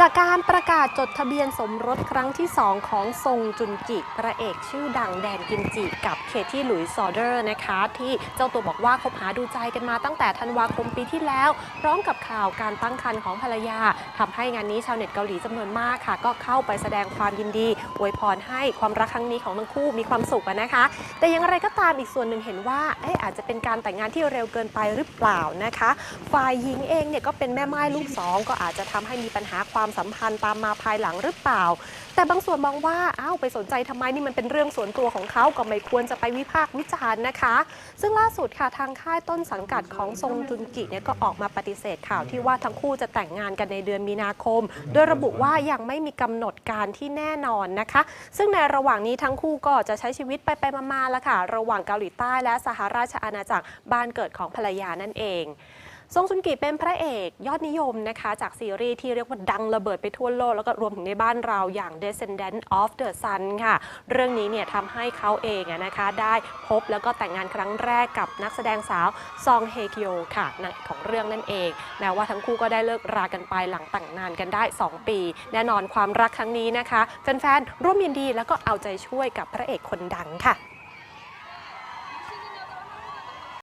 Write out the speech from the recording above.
จากการประกาศจดทะเบียนสมรสครั้งที่ 2 ของซงจุนกิพระเอกชื่อดังแดนกิมจิกับเคที่หลุยส์ซอเดอร์นะคะ ที่เจ้าตัวบอกว่าคบหาดูใจกันมาตั้งแต่ธันวาคมปีที่แล้ว พร้อมกับข่าวการตั้งครรภ์ของภรรยาทำให้งานนี้ชาวเน็ตเกาหลีจำนวนมากค่ะ ก็เข้าไปแสดงความยินดีอวยพรให้ความรักครั้งนี้ของทั้งคู่มีความสุขนะคะ แต่อย่างไรก็ตามอีกส่วนหนึ่งเห็นว่าเอ๊ะอาจจะเป็นการแต่งงานที่เร็วเกินไปหรือเปล่านะคะ ฝ่ายหญิงเองเนี่ยก็เป็นแม่ไม้ลูกสองก็อาจจะทำให้มีปัญหาความความสัมพันธ์ตามมาภายหลังหรือเปล่า แต่บางส่วนมองว่าอ้าวไปสนใจทำไมนี่มันเป็นเรื่องส่วนตัวของเขาก็ไม่ควรจะไปวิพากษ์วิจารณ์นะคะ ซึ่งล่าสุดค่ะทางค่ายต้นสังกัดของทรงจุนกิเนี่ยก็ออกมาปฏิเสธข่าวที่ว่าทั้งคู่จะแต่งงานกันในเดือนมีนาคม โดยระบุว่ายังไม่มีกำหนดการที่แน่นอนนะคะ ซึ่งในระหว่างนี้ทั้งคู่ก็จะใช้ชีวิตไปไปๆมาๆแล้วค่ะ ระหว่างเกาหลีใต้และสหราชอาณาจักรบ้านเกิดของภรรยานั่นเอง ซงซุนกิเป็นพระเอกยอดนิยมนะคะจากซีรีส์ที่เรียกว่าดังระเบิดไปทั่วโลก แล้วก็รวมถึงในบ้านเราอย่าง Descendant of the Sun ค่ะ เรื่องนี้เนี่ยทำให้เขาเองนะคะได้พบแล้วก็แต่งงานครั้งแรกกับนักแสดงสาวซองเฮคิโอค่ะนางเอกของเรื่องนั่นเอง แม้ว่าทั้งคู่ก็ได้เลิกรากันไปหลังแต่งงานกันได้ 2 ปี แน่นอนความรักครั้งนี้นะคะแฟนๆร่วมยินดีแล้วก็เอาใจช่วยกับพระเอกคนดังค่ะ